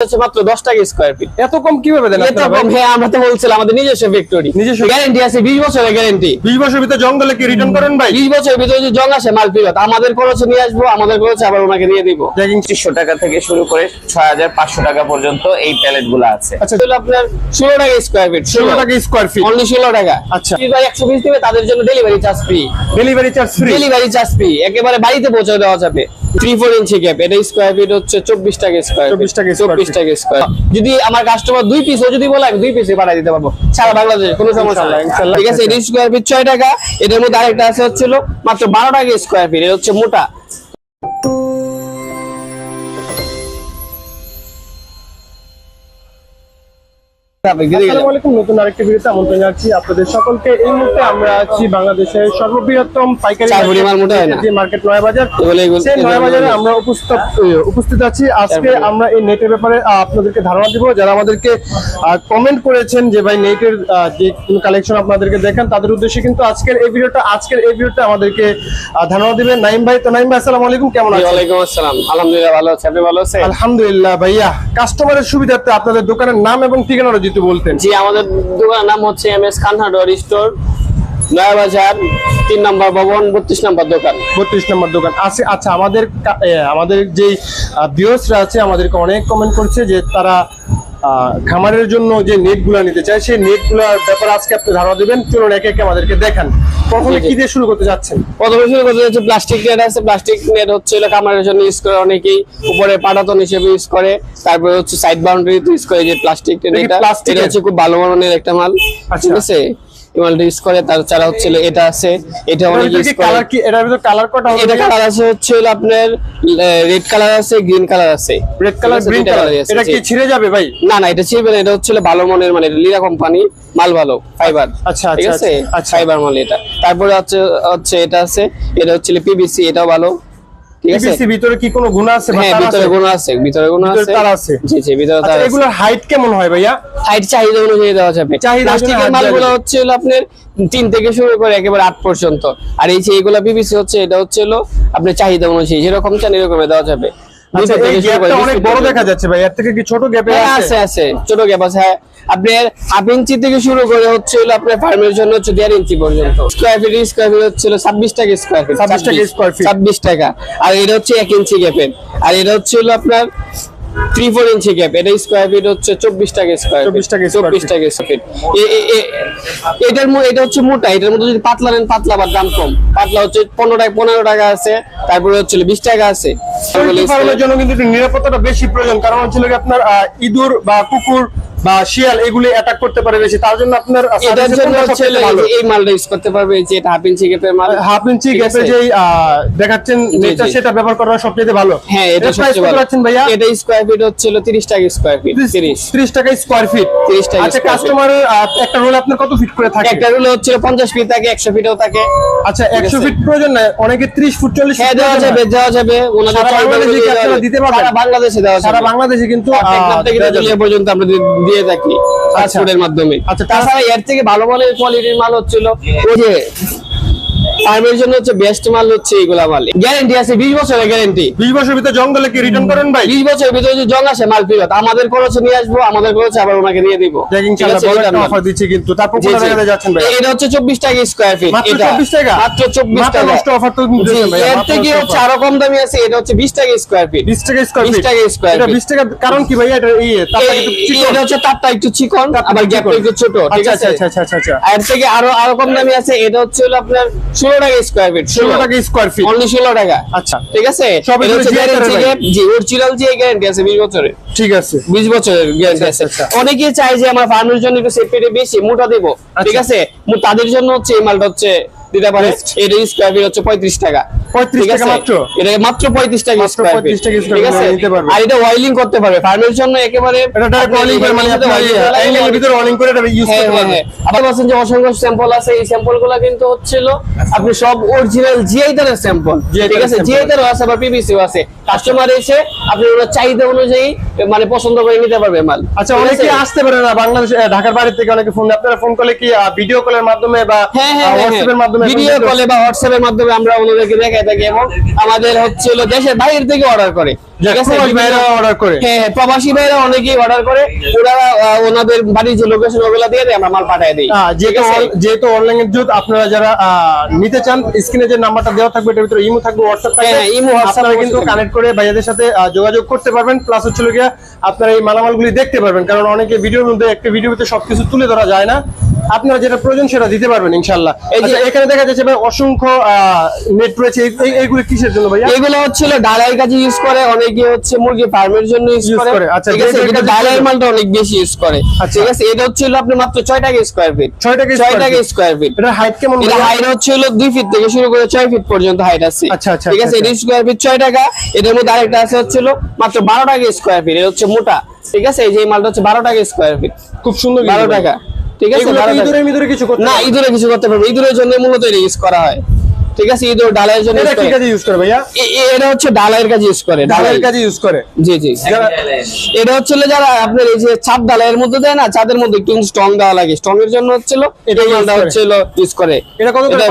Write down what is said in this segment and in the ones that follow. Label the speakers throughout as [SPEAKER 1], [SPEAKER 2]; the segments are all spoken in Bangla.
[SPEAKER 1] হচ্ছে মাত্র দশ টাকা স্কোয়ার ফিট
[SPEAKER 2] এত কম কীভাবে দেন
[SPEAKER 1] এত কম হ্যাঁ আমরা তো বলছিলাম আমাদের নিজস্ব ফ্যাক্টরি
[SPEAKER 2] নিজস্ব-
[SPEAKER 1] গ্যারেন্টি আছে বিশ বছরের গ্যারেন্টি
[SPEAKER 2] বিশ বছর ভিতরে জঙ্গলে কি রিটার্ন করেন ভাই?
[SPEAKER 1] বিশ বছরের ভিতরে যদি জং আসে মাল ফিরত। আমাদের খরচে নিয়ে আসব আমাদের খরচে আবার ওনাকে দিয়ে দিব।
[SPEAKER 2] জ্যাকিং
[SPEAKER 3] পঁচিশশো টাকা থেকে শুরু করে ছয় হাজার পাঁচশো টাকা পর্যন্ত এই আছে।
[SPEAKER 2] আচ্ছা।
[SPEAKER 1] হলো আপনার ষোলো টাকা স্কোয়ার ফিট
[SPEAKER 2] ষোলো টাকা স্কোয়ার ফিট
[SPEAKER 1] অনলি টাকা।
[SPEAKER 2] আচ্ছা।
[SPEAKER 1] যদি ভাই একশো পিস দিবে তাদের জন্য delivery charge free
[SPEAKER 2] delivery charge free
[SPEAKER 1] delivery charge free একেবারে বাড়িতে পৌঁছে দেওয়া যাবে। থ্রি ফোর ইঞ্চি গ্যাপ এটা স্কোয়ার ফিট হচ্ছে চব্বিশ টাকা স্কোয়ার
[SPEAKER 2] 24 টাকা
[SPEAKER 1] চব্বিশ টাকা স্কোয়ার যদি আমার কাস্টমার দুই পিস যদি বলে আমি দুই পিসে পাঠিয়ে দিতে পারব। সারা বাংলাদেশে কোনো সমস্যা
[SPEAKER 2] ইনশাল্লাহ,
[SPEAKER 1] নাই। ঠিক আছে এটা স্কোয়ার ফিট ছয় টাকা। এটার মধ্যে আরেকটা আছে হচ্ছিল মাত্র বারো টাকা স্কোয়ার ফিট এটা হচ্ছে মোটা।
[SPEAKER 2] আসসালামু আলাইকুম নতুন আরেকটি ভিডিওতে আমন্ত্রণ জানাচ্ছি আপনাদের সকলকে। এই মুহূর্তে আমরা আছি বাংলাদেশের সর্ববৃহত্তম পাইকারি
[SPEAKER 1] চার ভরি মাল মোটা না।
[SPEAKER 2] যে মার্কেট নয় বাজার
[SPEAKER 1] এগুলো- এগুলো-
[SPEAKER 2] সেই নয়। বাজারে আমরা উপস্থিত উপস্থিত আছি। আজকে আমরা এই নেটের ব্যাপারে আপনাদেরকে ধারণা দিব। যারা আমাদেরকে কমেন্ট করেছেন যে ভাই নেটের যে কালেকশন আপনাদেরকে দেখেন তাদের উদ্দেশ্যে কিন্তু আজকের এই ভিডিওটা আজকের এই ভিডিওটা আমাদেরকে ধারণা দিবেন। নাইম ভাই তো নাইম ভাই আসসালামু আলাইকুম কেমন আছেন?
[SPEAKER 1] ওয়ালাইকুম আসসালাম। আলহামদুলিল্লাহ ভালো আছে। আপনি ভালো আছেন?
[SPEAKER 2] আলহামদুলিল্লাহ ভাইয়া। কাস্টমারের সুবিধার্থে আপনাদের দোকানের নাম এবং ঠিকানা যদি বলতেন।
[SPEAKER 1] জি আমাদের দোকানের নাম হচ্ছে M S Khan hardware store Nayabazar তিন নম্বর ভবন বত্রিশ নম্বর দোকান।
[SPEAKER 2] বত্রিশ নম্বর দোকান। আছে আচ্ছা আমাদের আমাদের যে ভিউয়ার্সরা আছে আমাদেরকে অনেক কমেন্ট করছে যে তারা খামারের জন্য যে নেটগুলা নিতে চাই সেই নেটগুলার ব্যাপারে আজকে আপনি ধারণা দেবেন। চলুন একে একে আমাদেরকে দেখান। প্রথমে। কি দিয়ে শুরু করতে যাচ্ছেন
[SPEAKER 1] প্রথমে শুরু করতে যাচ্ছে প্লাস্টিক নেট আছে। প্লাস্টিক নেট হচ্ছে খামারের জন্য ইউজ করে অনেকেই। উপরে পাটাতন হিসেবে ইউজ করে। তারপরে হচ্ছে সাইড বাউন্ডারি ইউজ করে যে প্লাস্টিক নেট
[SPEAKER 2] এটা?
[SPEAKER 1] হচ্ছে খুব ভালো মানের একটা মাল।
[SPEAKER 2] আচ্ছা।
[SPEAKER 1] ঠিক আছে? মালটা ইউজ করে তাছাড়া হচ্ছে এটা আছে এটা অনেক ইউজ করে।
[SPEAKER 2] কালার কি? এটার ভিতরে কালার কটা হবে
[SPEAKER 1] এটা কালার আছে হচ্ছে আপনার রেড কালার আছে গ্রিন কালার আছে।
[SPEAKER 2] রেড কালার
[SPEAKER 1] আছে,
[SPEAKER 2] গ্রিন কালার এটা কি ছিঁড়ে যাবে ভাই?
[SPEAKER 1] না না এটা ছিড়বে না এটা হচ্ছে ভালো মানের মানে লিরা কোম্পানি মাল ভালো ফাইবার
[SPEAKER 2] আচ্ছা,
[SPEAKER 1] ঠিক
[SPEAKER 2] আচ্ছা,
[SPEAKER 1] আছে?
[SPEAKER 2] আচ্ছা।
[SPEAKER 1] ফাইবার মাল এটা। তারপরে হচ্ছে হচ্ছে এটা আছে এটা হচ্ছে পিবিসি এটাও ভালো।
[SPEAKER 2] ভিতরে কি কোনো গুণ আছে
[SPEAKER 1] হ্যাঁ ভিতরে
[SPEAKER 2] আছে?
[SPEAKER 1] আছে ভিতরে গুণ আছে।
[SPEAKER 2] তার আছে?
[SPEAKER 1] জি জি ভিতরে
[SPEAKER 2] আচ্ছা
[SPEAKER 1] তার
[SPEAKER 2] এগুলোর হাইট কেমন হয় ভাইয়া?
[SPEAKER 1] হাইট চাহিদা অনুযায়ী দেওয়া যাবে। প্লাস্টিকের মালগুলো হচ্ছে হলো আপনার তিন থেকে শুরু করে একেবারে আট পর্যন্ত। আর এই যে এগুলো বিবিসি হচ্ছে এটা হচ্ছে হলো আপনার চাহিদা অনুযায়ী যেরকম চান এরকম দেওয়া যাবে।
[SPEAKER 2] এই
[SPEAKER 1] থেকে শুরু করে
[SPEAKER 2] গ্যাপটা অনেক বড় দেখা যাচ্ছে ভাই এর থেকে কি ছোট গ্যাপে
[SPEAKER 1] হ্যাঁ
[SPEAKER 2] আছে?
[SPEAKER 1] আছে ছোট গ্যাপ আছে। হ্যাঁ আপনার হাফ ইঞ্চি থেকে শুরু করে হচ্ছে হলো আপনার ফার্মের জন্য হচ্ছে দেড় ইঞ্চি পর্যন্ত। স্কোয়ার ফিট স্কোয়ার ফিট হচ্ছে ছাব্বিশ টাকা স্কোয়ার ফিট
[SPEAKER 2] 26 টাকা square feet।
[SPEAKER 1] ছাব্বিশ টাকা। আর এটা হচ্ছে এক ইঞ্চি গ্যাপের আর এটা হচ্ছে হলো আপনার থ্রি ফোর ইঞ্চি গ্যাপ এটা স্কোয়ার ফিট হচ্ছে চব্বিশ টাকা স্কোয়ার
[SPEAKER 2] 24 টাকা
[SPEAKER 1] চব্বিশ টাকা স্কোয়ার ফিট এটার এটা হচ্ছে মোটা এটার মধ্যে যদি পাতলা নেন পাতলা আবার দাম কম। পাতলা হচ্ছে পনেরো টাকা পনেরো টাকা আছে তারপরে হচ্ছে বিশ টাকা আছে।
[SPEAKER 2] জন্য কিন্তু নিরাপত্তাটা বেশি প্রয়োজন কারণ হচ্ছে আপনার ইঁদুর বা কুকুর বা শিয়াল এগুলি অ্যাটাক করতে পারে বেশি তার জন্য আপনার
[SPEAKER 1] এটার জন্য? এই মালটা ইউজ করতে পারবে যে এটা হাফ ইঞ্চি গ্যাপের মাল।
[SPEAKER 2] হাফ ইঞ্চি গ্যাপে? যে দেখাচ্ছেন নেটটা সেটা ব্যবহার করা সবচেয়ে ভালো।
[SPEAKER 1] হ্যাঁ এটা সবচেয়ে ভালো।
[SPEAKER 2] রাখছেন ভাইয়া?
[SPEAKER 1] এটা স্কোয়ার ফিট হচ্ছিল 30 টাকা স্কোয়ার ফিট 30
[SPEAKER 2] 30 টাকা স্কয়ার ফিট
[SPEAKER 1] 30 টাকা
[SPEAKER 2] আচ্ছা। কাস্টমারের একটা রোল আপনার কত ফিট করে থাকে?
[SPEAKER 1] একটা রুলে হচ্ছিল 50 ফিট থাকে 100 ফিটও থাকে।
[SPEAKER 2] আচ্ছা 100 ফিট প্রয়োজন নাই অনেকে 30 ফুট 40
[SPEAKER 1] হ্যাঁ
[SPEAKER 2] ফুট
[SPEAKER 1] দেওয়া যাবে দেওয়া যাবে। ওনাদের
[SPEAKER 2] বাংলাদেশে দিতে পারবেন?
[SPEAKER 1] সারা বাংলাদেশে দেওয়া
[SPEAKER 2] সারা বাংলাদেশে কিন্তু
[SPEAKER 1] পর্যন্ত আমরা দিয়ে থাকি পাসপোর্টের মাধ্যমে।
[SPEAKER 2] আচ্ছা,
[SPEAKER 1] তাছাড়া এর থেকে ভালো ভালো কোয়ালিটির মাল হচ্ছিল ওই যে ফার্মের জন্য হচ্ছে বেস্ট মাল হচ্ছে এইগুলা মাল। গ্যারান্টি আছে 20 বছরের গ্যারান্টি
[SPEAKER 2] 20 বছর ভিতরে জঙ্গলে কি রিটার্ন করেন ভাই?
[SPEAKER 1] বিশ বছরের ভিতরে যদি জং আসে মাল ফিরত। আমাদের খরচে নিয়ে আসব আমাদের খরচে আবার ওনাকে দিয়ে দিব।
[SPEAKER 2] বড় একটা অফার দিচ্ছে কিন্তু। তারপর কোন জায়গায় যাচ্ছেন ভাই?
[SPEAKER 1] এটা হচ্ছে চব্বিশ টাকা স্কোয়ার ফিট
[SPEAKER 2] মাত্র
[SPEAKER 1] এটা।
[SPEAKER 2] 24 টাকা?
[SPEAKER 1] মাত্র চব্বিশ
[SPEAKER 2] মাথা
[SPEAKER 1] টাকা।
[SPEAKER 2] নষ্ট offer তো দিচ্ছেন ভাই,
[SPEAKER 1] এর থেকে হচ্ছে আরও কম দামি আছে এটা হচ্ছে বিশ টাকা স্কোয়ার ফিট
[SPEAKER 2] 20 টাকা স্কয়ার
[SPEAKER 1] 20
[SPEAKER 2] ফিট
[SPEAKER 1] টাকা square
[SPEAKER 2] এটা 20 টাকা কারণ কি ভাই এটা এই তারটা একটু চিকন।
[SPEAKER 1] এটা হচ্ছে তারটা একটু চিকন আবার গ্যাপটা একটু ছোট ঠিক
[SPEAKER 2] আচ্ছা
[SPEAKER 1] আছে?
[SPEAKER 2] আচ্ছা আচ্ছা আচ্ছা আচ্ছা।
[SPEAKER 1] এর থেকে আরও আরও কম দামি আছে এটা হচ্ছে হলো আপনার ষোলো টাকা স্কোয়ার ফিট
[SPEAKER 2] 16 টাকা স্কোয়ার ফিট
[SPEAKER 1] অনলি ষোলো টাকা।
[SPEAKER 2] আচ্ছা।
[SPEAKER 1] ঠিক আছে? জি অরিজিনাল যে গ্যারান্টি আছে বিশ বছরের।
[SPEAKER 2] ঠিক আছে।
[SPEAKER 1] বিশ বছরের গ্যারান্টি আছে।
[SPEAKER 2] আচ্ছা,
[SPEAKER 1] অনেকেই চায় যে আমার ফার্মের জন্য একটু সেফটি বেশি মোটা দেবো। ঠিক
[SPEAKER 2] আচ্ছা।
[SPEAKER 1] আছে? তাদের জন্য হচ্ছে এই মালটা হচ্ছে দিতে পারে।
[SPEAKER 2] Best।
[SPEAKER 1] এটা স্কোয়ার ফিট হচ্ছে পঁয়ত্রিশ টাকা।
[SPEAKER 2] 35
[SPEAKER 1] ঠিক
[SPEAKER 2] টাকা
[SPEAKER 1] আছে?
[SPEAKER 2] মাত্র?
[SPEAKER 1] এটা মাত্র পঁয়ত্রিশ টাকা
[SPEAKER 2] মাত্র
[SPEAKER 1] স্কোয়ার
[SPEAKER 2] 35 টাকা square
[SPEAKER 1] ঠিক আছে
[SPEAKER 2] নিতে পারবে।
[SPEAKER 1] আর এটা ওয়াইলিং করতে পারবে। ফার্মের জন্য একেবারে আবার বলছেন যে অসংখ্য স্যাম্পল আছে। এই স্যাম্পলগুলা কিন্তু হচ্ছিল আপনি সব অরিজিনাল জিআই তারের স্যাম্পল ঠিক আছে। জিআই তারও আছে আবার পিবিসিও আছে। কাস্টমার এসে আপনি ওনার চাহিদা অনুযায়ী মানে পছন্দ করে নিতে পারবে মাল।
[SPEAKER 2] আচ্ছা অনেকে আসতে পারে না বাংলাদেশ ঢাকার বাইরে থেকে অনেকে ফোন আপনারা ফোন করলে কি ভিডিও কলের মাধ্যমে বা
[SPEAKER 1] হ্যাঁ, হ্যাঁ, হ্যাঁ,
[SPEAKER 2] হোয়াটসঅ্যাপের মাধ্যমে
[SPEAKER 1] ভিডিও কলে বা হোয়াটসঅ্যাপের মাধ্যমে আমরা ওনাদেরকে দেখাই থাকি এবং আমাদের হচ্ছে হলো দেশের বাইরে থেকে অর্ডার করে।
[SPEAKER 2] প্রবাসী ভাইরা।
[SPEAKER 1] হ্যাঁ হ্যাঁ, প্রবাসী ভাইরা অনেকেই অর্ডার করে। ওরা ওনাদের বাড়ির যে লোকেশন ওগুলো দিয়ে আমরা মাল পাঠিয়ে দিই।
[SPEAKER 2] যেহেতু অনলাইনের যুগ আপনারা যারা নিতে চান স্ক্রিনে যে নাম্বারটা দেওয়া থাকবে এটার ভিতরে ইমো থাকবে হোয়াটসঅ্যাপ থাকবে
[SPEAKER 1] হ্যাঁ, ইমো, WhatsApp
[SPEAKER 2] কিন্তু কানেক্ট করে ভাইয়াদের সাথে যোগাযোগ করতে পারবেন। প্লাস হচ্ছে গিয়া আপনারা এই মালামালগুলি দেখতে পারবেন কারণ অনেকে ভিডিওর মধ্যে একটা ভিডিওতে সবকিছু তুলে ধরা যায় না। আপনারা যেটা প্রয়োজন সেটা দিতে পারবেন ইনশাল্লাহ
[SPEAKER 1] এই যে-
[SPEAKER 2] আচ্ছা, এখানে দেখা যাচ্ছে ভাই অসংখ্য নেট রয়েছে। এই- এই- এইগুলো কিসের জন্য ভাইয়া?
[SPEAKER 1] এগুলো হচ্ছিল ডালাই কাজে ইউজ করে অনেকে হচ্ছে মুরগি ফার্মের জন্য ইউজ করে।
[SPEAKER 2] আচ্ছা,
[SPEAKER 1] ঠিক আছে
[SPEAKER 2] কাজে
[SPEAKER 1] ডালাইয়ের মালটা অনেক বেশি ইউজ করে।
[SPEAKER 2] আচ্ছা।
[SPEAKER 1] ঠিক আছে এটা হচ্ছিল আপনি মাত্র ছয় টাকা স্কোয়ার ফিট
[SPEAKER 2] ছয় টাকা
[SPEAKER 1] ছয়
[SPEAKER 2] square
[SPEAKER 1] টাকা
[SPEAKER 2] feet।
[SPEAKER 1] স্কোয়ার ফিট
[SPEAKER 2] এটা হাইট কেমন
[SPEAKER 1] এটা? হাইট হচ্ছে হলো দুই ফিট থেকে শুরু করে ছয় ফিট পর্যন্ত হাইট আছে।
[SPEAKER 2] আচ্ছা, আচ্ছা,
[SPEAKER 1] ঠিক
[SPEAKER 2] আচ্ছা,
[SPEAKER 1] আছে এটা স্কোয়ার ফিট ছয় টাকা। এটার মধ্যে আরেকটা আছে হচ্ছিল মাত্র বারো টাকা স্কোয়ার ফিট এটা হচ্ছে মোটা। ঠিক আছে এই যে মালটা হচ্ছে বারো টাকা স্কোয়ার ফিট
[SPEAKER 2] খুব সুন্দর
[SPEAKER 1] বারো
[SPEAKER 2] কিন্তু।
[SPEAKER 1] টাকা। ঠিক আছে
[SPEAKER 2] মিদুরে কিছু করতে
[SPEAKER 1] না? ইঁদুরে কিছু করতে পারবে ইঁদুরের জন্য মূলত এটা ইউজ করা হয়। ঠিক আছে ইঁদুর ডালাইয়ের জন্য
[SPEAKER 2] এটা কি কাজে ইউজ করে ভাইয়া?
[SPEAKER 1] এটা হচ্ছে ডালাইয়ের কাজে ইউজ করে ডালাই
[SPEAKER 2] কাজে ইউজ করে।
[SPEAKER 1] জি জি। এটা হচ্ছিল যারা আপনার এই যে ছাদ ডালাইয়ের মধ্যে দেয় না ছাদের মধ্যে একটু স্ট্রং দেওয়া লাগে। স্ট্রং এর জন্য হচ্ছিল
[SPEAKER 2] এটা
[SPEAKER 1] মালটা হচ্ছিল ইউজ করে?
[SPEAKER 2] এটা কত করে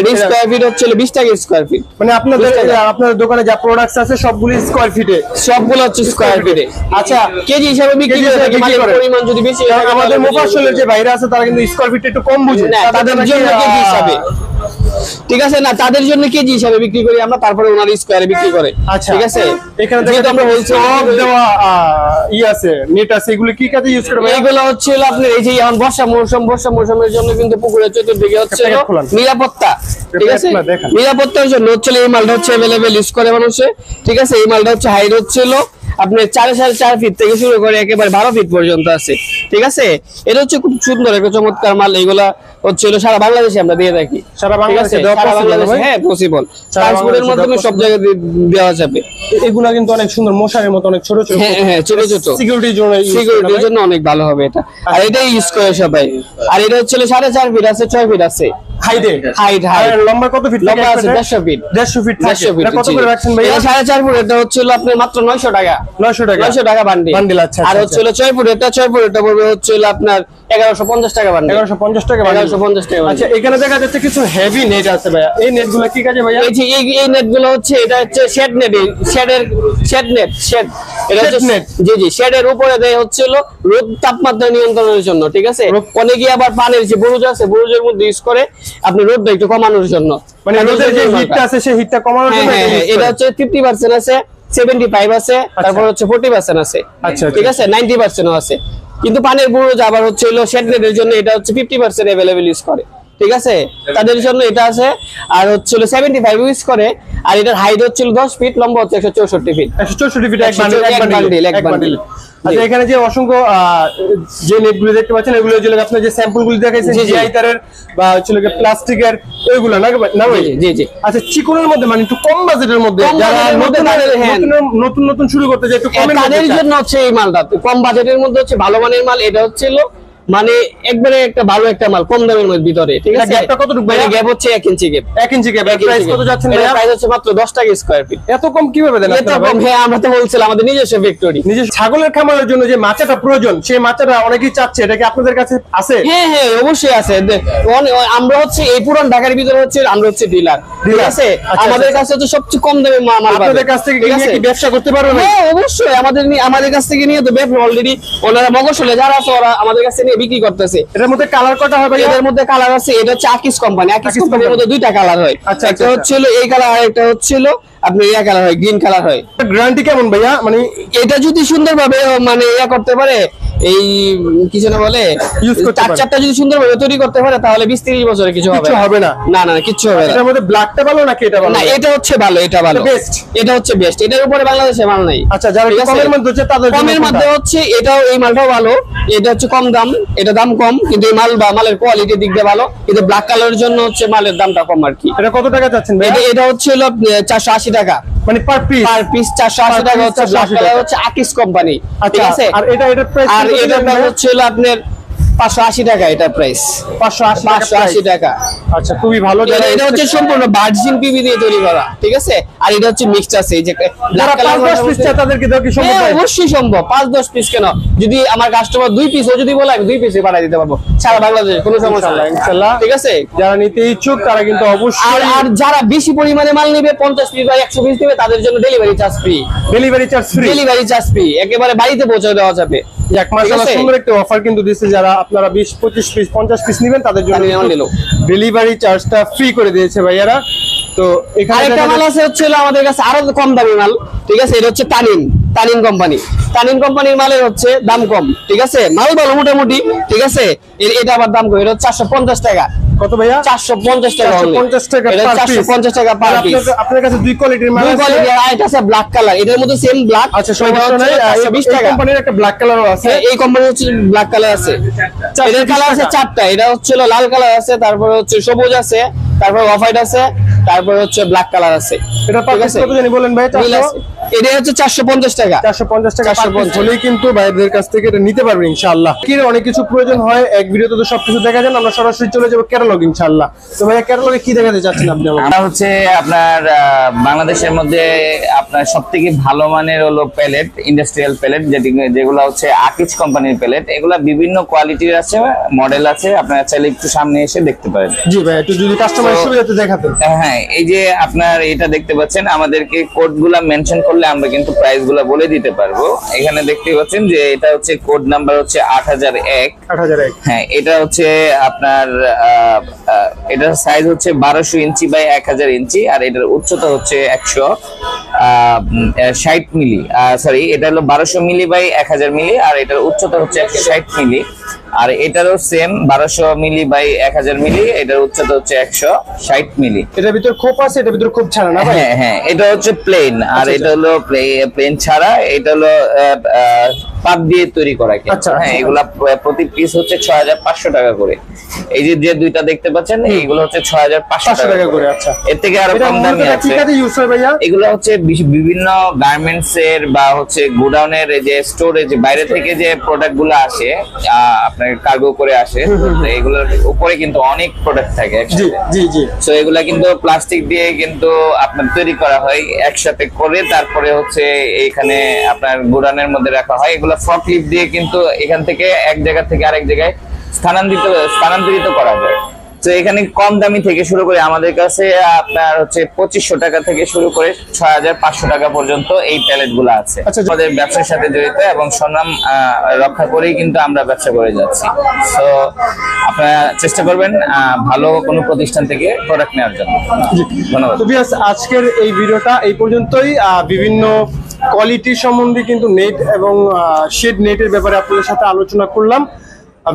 [SPEAKER 1] এটা স্কোয়ার ফিট হচ্ছিল বিশ টাকা স্কোয়ার ফিট
[SPEAKER 2] মানে আপনাদের আপনার দোকানে যা প্রোডাক্টস আছে সবগুলো স্কোয়ার ফিটে
[SPEAKER 1] সবগুলো হচ্ছে স্কোয়ার ফিটে আচ্ছা কেজি হিসাবে বিক্রি করে থাকি,
[SPEAKER 2] করে।
[SPEAKER 1] পরিমাণ যদি বেশি হয়
[SPEAKER 2] আমাদের মোফাসলের যে বাইরে আছে তারা কিন্তু স্কোয়ার ফিট একটু কম বুঝে।
[SPEAKER 1] তাদের জন্য কেজি হিসাবে। ঠিক আছে না তাদের জন্য কেজি হিসাবে বিক্রি করি আমরা তারপরে ওনার স্কোয়ারে বিক্রি করে।
[SPEAKER 2] আচ্ছা
[SPEAKER 1] ঠিক আছে?
[SPEAKER 2] এখানে দেখেন
[SPEAKER 1] আমরা হোলসেল
[SPEAKER 2] দেওয়া ই আছে নেট আছে এগুলো কি কাজে ইউজ করে ভাইয়া?
[SPEAKER 1] এইগুলো হচ্ছে আপনার এই যে এখন বর্ষা মৌসুম বর্ষা মৌসুমের জন্য কিন্তু পুকুরের চতুর্দিকে হচ্ছে। নিরাপত্তা ঠিক আছে? নিরাপত্তার জন্য হচ্ছে এই মালটা হচ্ছে অ্যাভেলেবেল ইউজ করে মানুষে ঠিক আছে? এই মালটা হচ্ছে হাইট হচ্ছে হলো চারে সাড়ে চার ফিট থেকে শুরু করে একেবারে বারো ফিট পর্যন্ত আছে। ঠিক আছে? এটা হচ্ছে খুব সুন্দর একটা চমৎকার মাল। এইগুলা হচ্ছে সারা বাংলাদেশে আমরা দিয়ে থাকি।
[SPEAKER 2] সারা বাংলাদেশে?
[SPEAKER 1] হ্যাঁ পসিবল ট্রান্সপোর্টের মাধ্যমে সব জায়গায় দেওয়া যাবে।
[SPEAKER 2] এগুলা কিন্তু অনেক সুন্দর মশারের মতো অনেক ছোট ছোট
[SPEAKER 1] হ্যাঁ হ্যাঁ ছোট ছোট।
[SPEAKER 2] সিকিউরিটির জন্য
[SPEAKER 1] সিকিউরিটির জন্য অনেক ভালো হবে এটা। আর এটাই ইউজ করে সবাই। আর এটা হচ্ছে সাড়ে চার ফিট আছে ছয় ফিট আছে।
[SPEAKER 2] হাইটে
[SPEAKER 1] হাইট হাইট
[SPEAKER 2] লম্বা কত ফিট
[SPEAKER 1] লম্বা আছে দেড়শো ফিট
[SPEAKER 2] দেড়শো ফিট
[SPEAKER 1] দেড়শো ফিট
[SPEAKER 2] কত করে রাখছেন ভাইয়া?
[SPEAKER 1] এটা সাড়ে চার ফুট এটা হচ্ছে আপনার মাত্র নয়শো টাকা।
[SPEAKER 2] টাকা।
[SPEAKER 1] নয়শো টাকা বান্ডিল
[SPEAKER 2] বান্ডিল, আচ্ছা,
[SPEAKER 1] আর
[SPEAKER 2] আচ্ছা,
[SPEAKER 1] হচ্ছে হলো ফুট এটা ছয় ফুট এটা পড়বে হচ্ছে আপনার এগারোশো পঞ্চাশ টাকা বান্ডিল
[SPEAKER 2] এগারোশো পঞ্চাশ টাকা bundle।
[SPEAKER 1] এগারোশো টাকা
[SPEAKER 2] আচ্ছা এখানে দেখা যাচ্ছে কিছু হেভি নেট আছে এই কি কাজে
[SPEAKER 1] এই যে এই এই নেটগুলো হচ্ছে এটা হচ্ছে শেড নেট শেডের শেড নেট শেড এটা হচ্ছে? জি জি শেডের উপরে দেয় হচ্ছে রোদ তাপমাত্রা নিয়ন্ত্রণের জন্য ঠিক আছে? অনেকে আবার পানের যে বুরুজ আছে বুরুজের মধ্যে ইউজ করে। আপনি রোদটা একটু কমানোর জন্য।
[SPEAKER 2] মানে রোদের যে হিটটা আছে সেই হিটটা কমানোর
[SPEAKER 1] হ্যাঁ
[SPEAKER 2] জন্য
[SPEAKER 1] হ্যাঁ
[SPEAKER 2] এটা
[SPEAKER 1] হ্যাঁ। হচ্ছে ফিফটি পার্সেন্ট আছে সেভেন্টি ফাইভ আছে তারপর হচ্ছে ফোর্টি পার্সেন্ট আছে।
[SPEAKER 2] আচ্ছা,
[SPEAKER 1] ঠিক আছে? নাইনটি পার্সেন্টও আছে। কিন্তু পানের বুরুজ আবার হচ্ছে হলো জন্য এটা হচ্ছে ফিফটি পার্সেন্ট অ্যাভেলেবেল ইউজ করে। ঠিক আছে? তাদের জন্য এটা আছে আর হচ্ছে সেভেন্টি ফাইভ ইউজ করে আর এটার হাইট হচ্ছে দশ ফিট লম্বা হচ্ছে একশো চৌষট্টি ফিট
[SPEAKER 2] একশো চৌষট্টি ফিট এক
[SPEAKER 1] 164
[SPEAKER 2] বান্ডিল এক
[SPEAKER 1] এক
[SPEAKER 2] বান্ডিল আচ্ছা এখানে যে অসংখ্য যে নেটগুলো দেখতে পাচ্ছেন এগুলো হচ্ছে আপনার যে স্যাম্পলগুলো দেখাইছেন। জিআই তারের বা হচ্ছে প্লাস্টিকের ওইগুলো না না
[SPEAKER 1] জি, জি।
[SPEAKER 2] আচ্ছা চিকনের মধ্যে মানে একটু কম বাজেটের মধ্যে যারা নতুন
[SPEAKER 1] হ্যাঁ।
[SPEAKER 2] নতুন- নতুন শুরু করতে যায় একটু কমের
[SPEAKER 1] তাদের জন্য হচ্ছে এই মালটা কম বাজেটের মধ্যে হচ্ছে ভালো মানের মাল এটা হচ্ছে মানে একবারে একটা ভালো একটা মাল কম দামের মধ্যে ভিতরে ঠিক আছে?
[SPEAKER 2] গ্যাপটা কতটুকু ভাইয়া?
[SPEAKER 1] গ্যাপ হচ্ছে এক ইঞ্চি গ্যাপ
[SPEAKER 2] এক ইঞ্চি গ্যাপ প্রাইস কত যাচ্ছেন ভাইয়া?
[SPEAKER 1] প্রাইস হচ্ছে মাত্র দশ টাকা স্কোয়ার ফিট
[SPEAKER 2] এত কম কীভাবে দেন
[SPEAKER 1] এত
[SPEAKER 2] ভাই?
[SPEAKER 1] কম হ্যাঁ আমরা তো বলছিলাম আমাদের নিজস্ব ফ্যাক্টরি
[SPEAKER 2] নিজের ছাগলের খামারের জন্য যে মাচাটা প্রয়োজন সেই মাচাটা অনেকেই চাচ্ছে এটা কি আপনাদের কাছে আছে?
[SPEAKER 1] হ্যাঁ হ্যাঁ অবশ্যই আছে। আমরা হচ্ছে এই পুরান ঢাকার ভিতরে হচ্ছে আমরা হচ্ছে ডিলার ঠিক আছে?
[SPEAKER 2] আচ্ছা,
[SPEAKER 1] আমাদের
[SPEAKER 2] আচ্ছা।
[SPEAKER 1] কাছে হচ্ছে সবচেয়ে কম দামে মাল
[SPEAKER 2] আপনাদের কাছ থেকে নিয়ে কি ব্যবসা করতে পারবে না
[SPEAKER 1] হ্যাঁ অবশ্যই। আমাদের আমাদের কাছ থেকে নিয়ে তো ব্যবসা অলরেডি ওনারা মগসলে যারা আছে ওরা আমাদের কাছে নিয়ে বিক্রি করতেছে।
[SPEAKER 2] এটার মধ্যে কালার কটা হয়
[SPEAKER 1] এটার মধ্যে কালার আছে এটা হচ্ছে আকিস কোম্পানি আকিস কোম্পানির মধ্যে দুইটা কালার হয়।
[SPEAKER 2] আচ্ছা,
[SPEAKER 1] একটা হচ্ছিল এই কালার আর একটা হচ্ছিল হলো আপনার ইয়া কালার হয় গ্রিন কালার হয়।
[SPEAKER 2] গ্যারান্টি কেমন ভাইয়া? মানে
[SPEAKER 1] এটা যদি সুন্দরভাবে মানে ইয়া করতে পারে এই কিছু না বলে চার চারটা যদি সুন্দরভাবে তৈরি করতে পারে তাহলে বিশ তিরিশ বছরে কিছু হবে না।
[SPEAKER 2] হবে না।
[SPEAKER 1] না না কিচ্ছু হবে না।
[SPEAKER 2] এটার মধ্যে ব্ল্যাকটা ভালো নাকি এটা ভালো?
[SPEAKER 1] না এটা হচ্ছে ভালো এটা ভালো।
[SPEAKER 2] best?
[SPEAKER 1] এটা হচ্ছে বেস্ট এটার উপরে বাংলাদেশে মাল নাই।
[SPEAKER 2] আচ্ছা যারা কমের মধ্যে হচ্ছে তাদের
[SPEAKER 1] কমের মধ্যে হচ্ছে এটাও এই মালটাও ভালো। এটা হচ্ছে কম দাম এটা দাম কম কিন্তু এই মাল বা মালের কোয়ালিটির দিক দিয়ে ভালো। কিন্তু ব্ল্যাক কালারের জন্য হচ্ছে মালের দামটা কম আর কি।
[SPEAKER 2] এটা কত টাকা চাচ্ছেন
[SPEAKER 1] এটা এটা হচ্ছে হলো চারশো আশি টাকা।
[SPEAKER 2] মানে পার পিস
[SPEAKER 1] পার পিস চারশো আশি
[SPEAKER 2] Per
[SPEAKER 1] টাকা
[SPEAKER 2] piece
[SPEAKER 1] হচ্ছে
[SPEAKER 2] 480
[SPEAKER 1] ব্ল্যাক। কালার হচ্ছে আকিস কোম্পানি ঠিক আছে?
[SPEAKER 2] আর এটা এটা প্রাইস
[SPEAKER 1] আর এটা হচ্ছে আপনার পাঁচশো আশি টাকা এটা প্রাইস
[SPEAKER 2] পাঁচশো আশি
[SPEAKER 1] পাঁচশো আশি টাকা।
[SPEAKER 2] আচ্ছা খুবই ভালো
[SPEAKER 1] এটা হচ্ছে সম্পূর্ণ ভার্জিন পিবি দিয়ে তৈরি করা ঠিক আছে? আর এটা হচ্ছে আছে এই যে
[SPEAKER 2] তাদেরকে কি সম্ভব
[SPEAKER 1] হ্যাঁ, অবশ্যই সম্ভব। পাঁচ দশ পিস কেন? যদি আমার কাস্টমার দুই পিসও যদি বলে আমি দুই পিসে পাঠিয়ে দিতে পারব। সারা বাংলাদেশে কোনো সমস্যা নাই।
[SPEAKER 2] ইনশাল্লাহ।
[SPEAKER 1] ঠিক আছে?
[SPEAKER 2] যারা নিতে ইচ্ছুক তারা কিন্তু অবশ্যই
[SPEAKER 1] আর যারা বেশি পরিমাণে মাল নেবে পঞ্চাশ পিস বা একশো পিস নেবে তাদের জন্য delivery charge free
[SPEAKER 2] delivery charge free
[SPEAKER 1] delivery charge free একেবারে বাড়িতে পৌঁছে দেওয়া যাবে।
[SPEAKER 2] এক সুন্দর একটা অফার কিন্তু যারা আপনারা বিশ পঁচিশ পিস পঞ্চাশ পিস নেবেন তাদের জন্য। ডেলিভারি চার্জটা ফ্রি করে দিয়েছে ভাইয়ারা। তো এখানে একটা
[SPEAKER 1] মাল আছে হচ্ছে আমাদের কাছে আরও কম দামি মাল ঠিক আছে? এটা হচ্ছে তানিন তানিন কোম্পানি তানিন কোম্পানির মালের হচ্ছে দাম কম ঠিক আছে? মাল ভালো মোটামুটি ঠিক আছে? এর- এটা আবার দাম কম এটা হচ্ছে চারশো পঞ্চাশ টাকা।
[SPEAKER 2] কত ভাইয়া?
[SPEAKER 1] চারশো পঞ্চাশ টাকা
[SPEAKER 2] 450 টাকা
[SPEAKER 1] এটা
[SPEAKER 2] per
[SPEAKER 1] চারশো
[SPEAKER 2] piece।
[SPEAKER 1] পঞ্চাশ টাকা পার পিস
[SPEAKER 2] আপনার- কাছে দুই কোয়ালিটির মাল
[SPEAKER 1] দুই
[SPEAKER 2] আছে?
[SPEAKER 1] আর এটা আছে ব্ল্যাক কালার এটার মধ্যে সেম ব্ল্যাক
[SPEAKER 2] আচ্ছা সমস্যা নাই।
[SPEAKER 1] টাকা।
[SPEAKER 2] কোম্পানির একটা ব্ল্যাক কালারও আছে।
[SPEAKER 1] হ্যাঁ, এই কোম্পানি হচ্ছে ব্ল্যাক কালার আছে। এটার কালার আছে চারটা। এটা হচ্ছে লাল কালার আছে তারপরে হচ্ছে সবুজ আছে তারপর অফ হোয়াইট আছে তারপরে হচ্ছে ব্ল্যাক কালার আছে।
[SPEAKER 2] এটা পার পিস কত জানি বলেন ভাই
[SPEAKER 1] নীল আছে। এটা হচ্ছে চারশো পঞ্চাশ টাকা।
[SPEAKER 2] চারশো পঞ্চাশ টাকা
[SPEAKER 1] 450
[SPEAKER 2] হলেই কিন্তু ভাইদের কাছ থেকে এটা নিতে পারবেন ইনশাআল্লাহ। কি অনেক কিছু প্রয়োজন হয় এক ভিডিওতে তো সবকিছু দেখা যায় আমরা সরাসরি চলে যাব ক্যাটালগ ইনশাআল্লাহ। তো ভাইয়া ক্যাটালগে কি দেখাতে চাচ্ছেন আপনি
[SPEAKER 3] আমরা হচ্ছে আপনার বাংলাদেশের মধ্যে আপনার সব থেকে ভালো মানের হলো প্যালেট ইন্ডাস্ট্রিয়াল প্যালেট যেটি যেগুলো হচ্ছে আকিজ কোম্পানির প্যালেট এগুলা বিভিন্ন কোয়ালিটির আছে মডেল আছে আপনারা চাইলে একটু সামনে এসে দেখতে পারেন।
[SPEAKER 2] জি ভাই একটু যদি কাস্টমার
[SPEAKER 3] তো-
[SPEAKER 2] সুবিধাতে দেখাতেন।
[SPEAKER 3] হ্যাঁ এই যে আপনার এটা দেখতে পাচ্ছেন আমাদেরকে কোডগুলা মেনশন করলে আমরা কিন্তু প্রাইসগুলা বলে দিতে পারব। এখানে দেখতে পাচ্ছেন যে এটা হচ্ছে কোড নাম্বার হচ্ছে আট হাজার এক। হ্যাঁ এটা হচ্ছে আপনার এটার সাইজ হচ্ছে বারোশো ইঞ্চি বাই এক হাজার ইঞ্চি আর এটার উচ্চতা হচ্ছে একশো ষাট মিলি সরি এটা হলো বারোশো মিলি বাই এক হাজার মিলি আর এটার উচ্চতা হচ্ছে একশো ষাট মিলি। আর এটারও সেম বারোশো মিলি বাই এক হাজার মিলি এটার উচ্চতা হচ্ছে একশো ষাট মিলি।
[SPEAKER 2] এটার ভিতর খোপ আছে এটার ভিতর খোপ ছাড়া না
[SPEAKER 3] হ্যাঁ হ্যাঁ এটা হচ্ছে প্লেন আর
[SPEAKER 2] আচ্ছা,
[SPEAKER 3] এটা হলো প্লেন ছাড়া এটা হলো আহ, আহ, পাত দিয়ে তৈরি করা
[SPEAKER 2] আচ্ছা,
[SPEAKER 3] হ্যাঁ
[SPEAKER 2] আচ্ছা।
[SPEAKER 3] এগুলা প্রতি পিস হচ্ছে ছয় হাজার পাঁচশো টাকা করে। এই যে যে দুইটা দেখতে পাচ্ছেন এইগুলো হচ্ছে ছয় হাজার পাঁচশো
[SPEAKER 2] টাকা করে আচ্ছা।
[SPEAKER 3] এর থেকে
[SPEAKER 2] আরও
[SPEAKER 3] কম দামি আছে।
[SPEAKER 2] হয়
[SPEAKER 3] এগুলো হচ্ছে বিভিন্ন গার্মেন্টস এর বা হচ্ছে গোডাউনের যে স্টোরে যে বাইরে থেকে যে প্রোডাক্টগুলো আসে আপনার কার্গো করে আসে এগুলোর উপরে কিন্তু অনেক প্রোডাক্ট থাকে
[SPEAKER 2] জি জি জি।
[SPEAKER 3] সো এগুলা কিন্তু প্লাস্টিক দিয়ে কিন্তু আপনার তৈরি করা হয় একসাথে করে তারপরে হচ্ছে এইখানে আপনার গোডাউনের মধ্যে রাখা হয়। এগুলা ফর্কলিফট দিয়ে কিন্তু এখান থেকে এক জায়গা থেকে আরেক জায়গায় স্থানান্তরিত স্থানান্তরিত করা যায়। তো এখানে কম দামি থেকে শুরু করে আমাদের কাছে আপনার হচ্ছে পঁচিশশো টাকা থেকে শুরু করে ছয় হাজার পাঁচশো টাকা পর্যন্ত এই প্যালেটগুলো আছে।
[SPEAKER 2] আচ্ছা,
[SPEAKER 3] আমাদের ব্যবসার সাথে জড়িত এবং আহ, রক্ষা করেই কিন্তু আমরা ব্যবসা করে যাচ্ছি। তো আপনারা চেষ্টা করবেন আহ, ভালো কোনো প্রতিষ্ঠান থেকে প্রোডাক্ট নেওয়ার জন্য। ধন্যবাদ।
[SPEAKER 2] আজকের এই ভিডিওটা এই পর্যন্তই। বিভিন্ন কোয়ালিটির সম্বন্ধে কিন্তু নেট এবং শেড নেটের ব্যাপারে আপনাদের সাথে আলোচনা করলাম।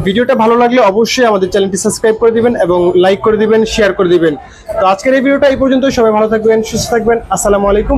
[SPEAKER 2] ভিডিওটা ভালো লাগলে অবশ্যই আমাদের চ্যানেলটি সাবস্ক্রাইব করে দিবেন এবং লাইক করে দিবেন শেয়ার করে দিবেন। তো আজকের এই ভিডিওটা এই পর্যন্ত সবাই ভালো থাকবেন, সুস্থ থাকবেন। আসসালামু আলাইকুম।